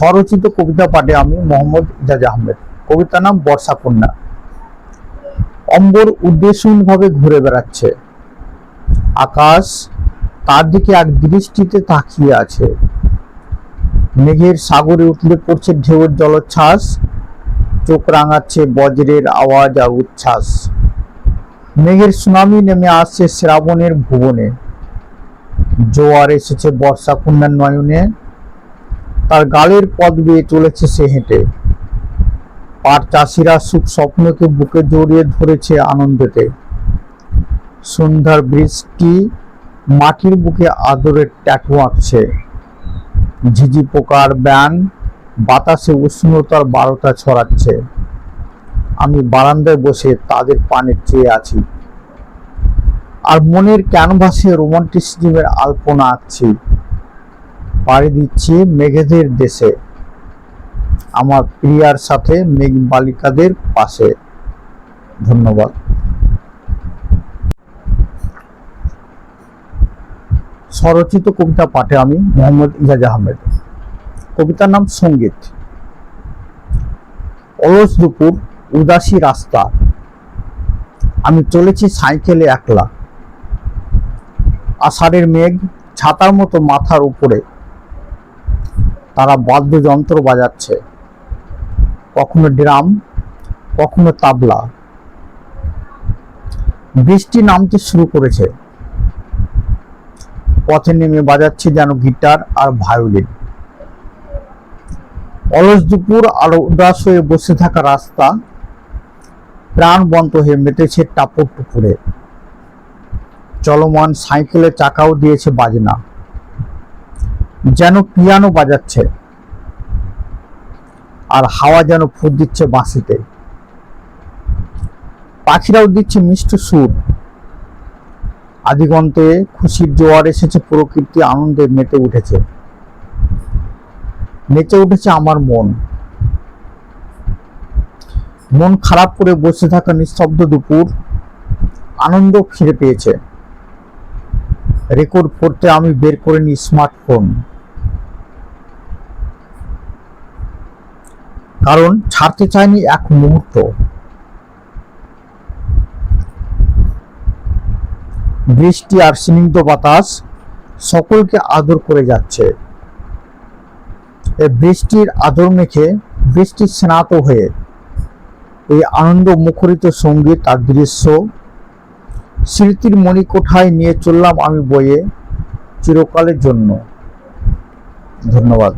স্বরচিত কবিতা পাঠে আমি মোহাম্মদ ইজাজ আহমেদ। কবিতার নাম বর্ষা কন্যা। অম্বর উদ্দেশ্যহীনভাবে ঘুরে বেড়াচ্ছে। আকাশ তার দিকে এক দৃষ্টিতে তাকিয়ে আছে। মেঘের সাগরে উঠলে পড়ছে ঢেউয়ের জলোচ্ছ্বাস। চোখ রাঙাচ্ছে বজ্রের আওয়াজ আর উচ্ছ্বাস। মেঘের সুনামি নেমে আসছে শ্রাবণের ভুবনে। জোয়ার এসেছে বর্ষা কন্যার নয়নে। তার গালের পথ বেয়ে চলেছে সে হেঁটে। পাট চাষিরা সুখ স্বপ্নকে বুকে জড়িয়ে ধরেছে আনন্দেতে। সন্ধ্যার বৃষ্টি মাটির বুকে আদরের ট্যাটু আঁকছে। ঝিঝি পোকার ব্যান বাতাসে উষ্ণতার বারোটা ছড়াচ্ছে। আমি বারান্দায় বসে তাদের পানে চেয়ে আছি। আর মনের ক্যানভাসে রোমান্টিসিজমের আলপনা আঁকছি। পাড়ি দিচ্ছি মেঘেদের দেশে। আমার প্রিয়ার সাথে মেঘ বালিকাদের পাশে। ধন্যবাদ। স্বরচিত কবিতা পাঠে আমি মোহাম্মদ ইজাজ আহমেদ। কবিতার নাম সংগীত। অলস দুপুর, উদাসী রাস্তা। আমি চলেছি সাইকেলে একলা। আষাঢ়ের মেঘ ছাতার মতো মাথার উপরে। তারা বাদ্যযন্ত্র বাজাচ্ছে। কখনো ড্রাম, কখনো তাবলা। বৃষ্টি নামতে শুরু করেছে। পথে নেমে বাজাচ্ছে যেন গিটার আর ভায়োলিন। অলস দুপুর আর উদাস হয়ে বসে থাকা রাস্তা প্রাণ বন্ধ হয়ে মেতেছে টাপর টুপুরে চলমান সাইকেলের চাকাও দিয়েছে বাজনা। যেন পিয়ানো বাজাচ্ছে আর হাওয়া যেন ফুট দিচ্ছে বাঁশিতে। পাখিরাও দিচ্ছে মিষ্টি সুর। আদিগন্তে খুশির জোয়ার এসেছে, প্রকৃতি আনন্দে মেতে উঠেছে। নেচে উঠেছে আমার মন। মন খারাপ করে বসে থাকা নিস্তব্ধ দুপুর আনন্দ ফিরে পেয়েছে। রেকর্ড করতে আমি বের করে নিই স্মার্টফোন কারণ ছাড়তে চাইনি এক মুহূর্ত। বৃষ্টি আর স্নিগ্ধ বাতাস সকলকে আদর করে যাচ্ছে। এই বৃষ্টির আদর মেখে বৃষ্টির স্নাত হয়ে এই আনন্দ মুখরিত সংগীত আর দৃশ্য স্মৃতির মণিকোঠায় নিয়ে চললাম আমি বইয়ে চিরকালের জন্য। ধন্যবাদ।